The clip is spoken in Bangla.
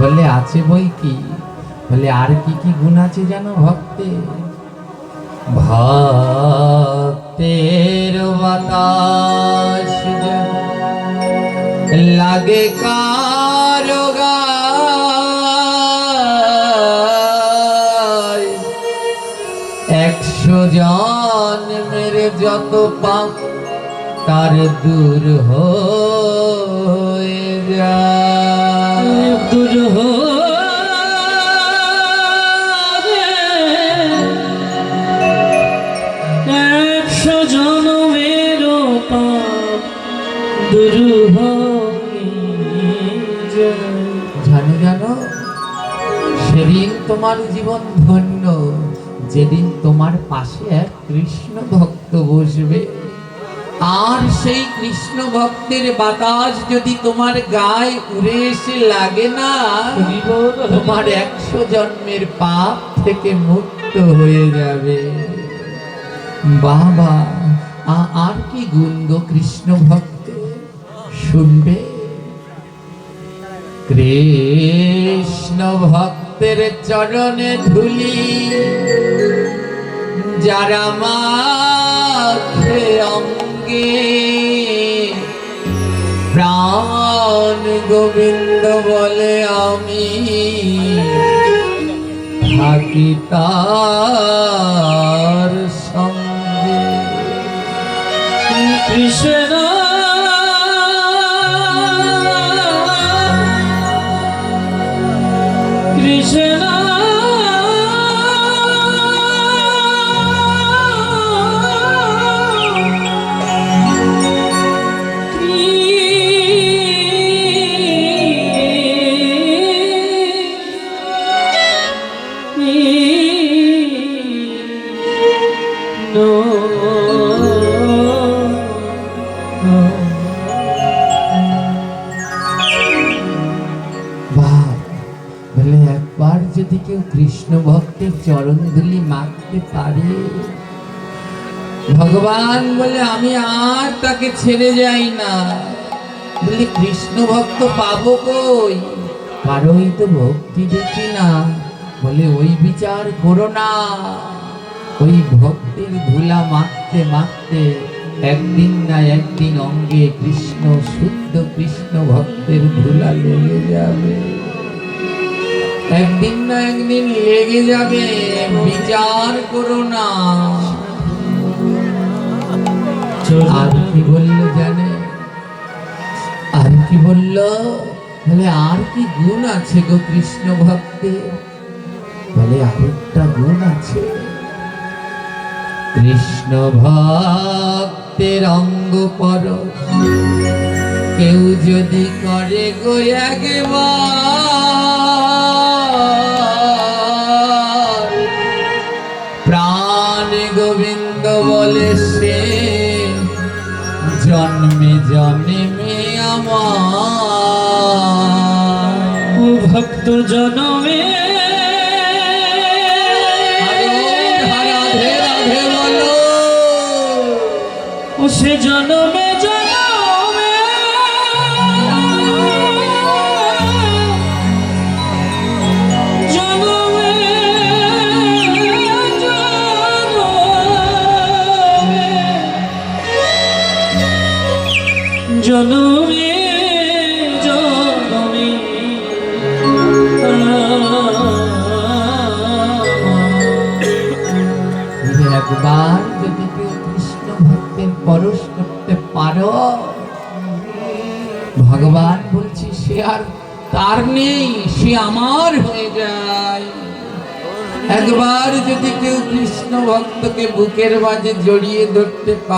বলে আছে বই কি? বলে আর কি কি গুণ আছে জানো ভক্তে? ভক্তের বাতাস লাগে। একশো জন্মের যত পাপ, তার দূর হয়ে যায়। দূর একশো জনমের পাপ দূর জানো জানো, সেদিন তোমার জীবন ধন্য, যেদিন তোমার পাশে এক কৃষ্ণ ভক্ত বসবে। আর সেই কৃষ্ণ ভক্তের বাতাস যদি তোমার গায়ে উড়ে এসে লাগে না তোমার একশো জন্মের পাপ থেকে মুক্ত হয়ে যাবে। বাবা আর কি গুণ গো কৃষ্ণ ভক্ত? শুনবে? কৃষ্ণ ভক্তের চরণে ধুলি যারা মাখে গোবিন্দ বলে আমি থাকি তার সঙ্গে। কৃষ্ণ যদি কেউ কৃষ্ণ ভক্তের চরণ ধুলি মাখতে পারে? ভগবান বলে, আমি আর তাকে ছেড়ে যাই না। বলে কৃষ্ণ ভক্ত পাবো কই? কারোই তো ভক্তি দেখি না। বলে, ওই বিচার করো না। ওই ভক্তির ধুলা মাখতে মাখতে একদিন না একদিন অঙ্গে কৃষ্ণ, শুদ্ধ কৃষ্ণ ভক্তের ধুলা লেগে যাবে। একদিন না একদিন লেগে যাবে বিচার করো না। আর কি বলল জানে? আর কি বলল? বলে, আর কি গুণ আছে গো কৃষ্ণ ভক্তে বলে আরেকটা গুণ আছে। কৃষ্ণ ভক্তের অঙ্গ পর কেউ যদি করে গো একবার জন্মে জন্মে আমার। ভক্ত জনমে। সে জনমে জনমে একবার যদি কেউ কৃষ্ণ ভগবান বলছি, সে আর তার নেই, সে আমার হয়ে যায়। একবার যদি কেউ কৃষ্ণ ভক্তকে বুকের মাঝে জড়িয়ে ধরতে পারে